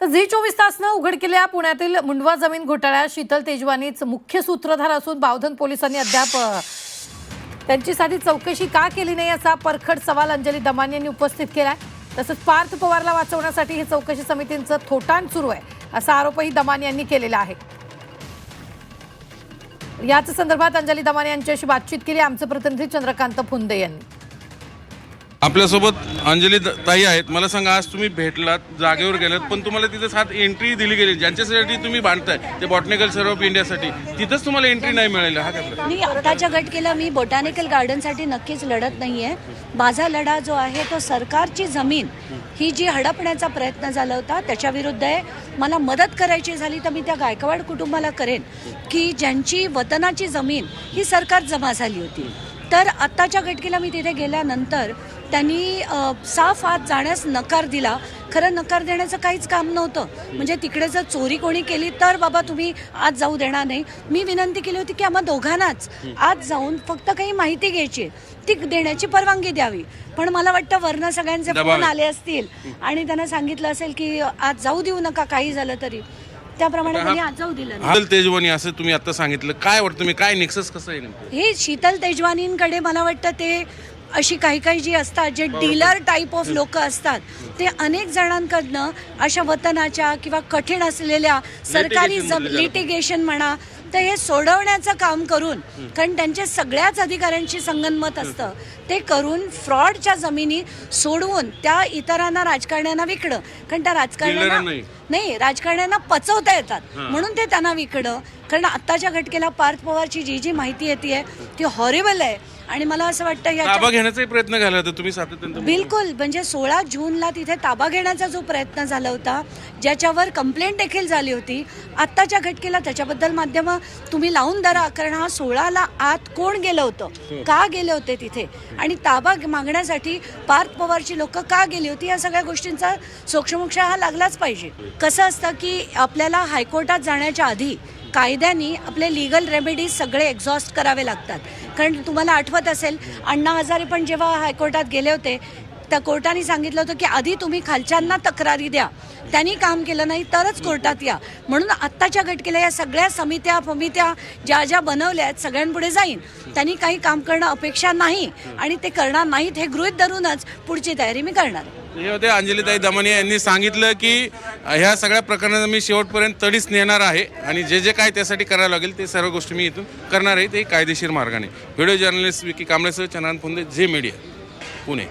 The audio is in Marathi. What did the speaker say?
तर झी चोवीस तासनं उघडकेल्या पुण्यातील मुंडवा जमीन घोटाळ्यात शीतल तेजवानीच मुख्य सूत्रधार असून बावधन पोलिसांनी अद्याप त्यांची साधी चौकशी का केली नाही असा परखड सवाल अंजली दमानी यांनी उपस्थित केला आहे तसंच पार्थ पवारला वाचवण्यासाठी ही चौकशी समितींचं थोटाण सुरू आहे असा आरोपही दमान यांनी केलेला आहे. याच संदर्भात अंजली दमान यांच्याशी बातचीत केली. आमचे प्रतिनिधी चंद्रकांत फुंदे यांनी. आपल्यासोबत अंजली द- ताई आहेत. मला सांगा आज तुम्ही भेटलात जागेवर गेलात पण तुम्हाला तिथे सात एंट्री दिली गेली. ज्यांच्यासाठी तुम्ही बांधताय ते बॉटनिकल सर्व ऑफ इंडियासाठी तिथंच तुम्हाला एंट्री नाही मिळाली. हा काय मी आताच्या घटकेला मी बॉटॅनिकल गार्डनसाठी नक्कीच लढत नाहीये. माझा लढा जो आहे तो सरकारची जमीन ही जी हडपण्याचा प्रयत्न झाला होता त्याच्या विरुद्ध आहे मला मदत करायची झाली तर मी त्या गायकवाड कुटुंबाला करेन की ज्यांची वतनाची जमीन ही सरकार जमा झाली होती. तर आत्ताच्या घटकेला मी तिथे गेल्यानंतर त्यांनी साफ आत जाण्यास नकार दिला. खरं नकार देण्याचं काहीच काम नव्हतं. म्हणजे तिकडे जर चोरी कोणी केली तर बाबा तुम्ही आत जाऊ देणार नाही. मी विनंती केली होती की आम्हा दोघांनाच आत जाऊन फक्त काही माहिती घ्यायची ती देण्याची परवानगी द्यावी. पण मला वाटतं वर्ण सगळ्यांचे फोन. आले असतील आणि त्यांना सांगितलं असेल की आत जाऊ देऊ नका काही झालं तरी. त्याप्रमाणे त्यांनी आत जाऊ दिलं नाही. तेजवानी असं तुम्ही आता सांगितलं. काय वाटतं मी काय नेक्सस कसं आहे हे शीतल तेजवानींकडे मला वाटतं ते अशी काही काही जी असतात जे डीलर टाईप ऑफ लोक असतात ते अनेक जणांकडनं अशा वतनाच्या किंवा कठीण असलेल्या सरकारी मध्ये ज्याला- लिटिगेशन म्हणा तर हे सोडवण्याचं काम करून कारण त्यांच्या सगळ्याच अधिकाऱ्यांशी संगनमत असतं ते करून फ्रॉडच्या जमिनी सोडवून त्या इतरांना राजकारण्यांना विकणं कारण त्या राजकारण्यांना. नाही. राजकारण्यांना पचवता येतात. म्हणून ते त्यांना विकणं कारण आत्ताच्या घटकेला पार्थ पवारची जी जी माहिती येते ती हॉरिबल आहे. आणि मला असं वाटतं ताबा घेण्याचाही प्रयत्न केला होता तुम्ही सातत्यानं बिलकुल. म्हणजे सोळा जूनला तिथे ताबा घेण्याचा जो प्रयत्न झाला होता ज्याच्यावर कंप्लेंट देखील झाली होती आत्ताच्या घटकेला त्याच्याबद्दल माध्यम तुम्ही लावून धरा कारण हा सोळाला आत कोण गेलं होतं? का गेले होते तिथे? आणि ताबा मागण्यासाठी पार्थ पवारची लोक का गेली होती? या सगळ्या गोष्टींचा सोक्षमोक्ष हा लागलाच पाहिजे. कसं असतं की आपल्याला हायकोर्टात जाण्याच्या आधी कायद्याने आपले लिगल रेमेडीज सगळे एक्झॉस्ट करावे लागतात. कारण तुम्हाला आठवत असेल अण्णा हजारे पण जेव्हा हायकोर्टात गेले होते त्या कोर्टाने सांगितलं होतं की आधी तुम्ही खालच्यांना तक्रारी द्या. त्यांनी काम केलं नाही तरच कोर्टात या. म्हणून आत्ताच्या घटकेला या सगळ्या समित्या फमित्या ज्या ज्या बनवल्या आहेत सगळ्यांपुढे जाईन. त्यांनी काही काम करणं अपेक्षा नाही आणि ते करणार नाहीत हे गृहित धरूनच पुढची तयारी मी करणार. हे होते अंजलीताई दमानिया यांनी सांगितलं की ह्या सगळ्या प्रकरणाचा मी शेवटपर्यंत तडीच नेणार आहे आणि जे जे काय त्यासाठी करायला लागेल ते सर्व गोष्टी मी इथून करणार आहे. ते कायदेशीर मार्गाने. व्हिडिओ जर्नलिस्ट विकी कांबळेसह चनान फुंदे झे मीडिया पुणे.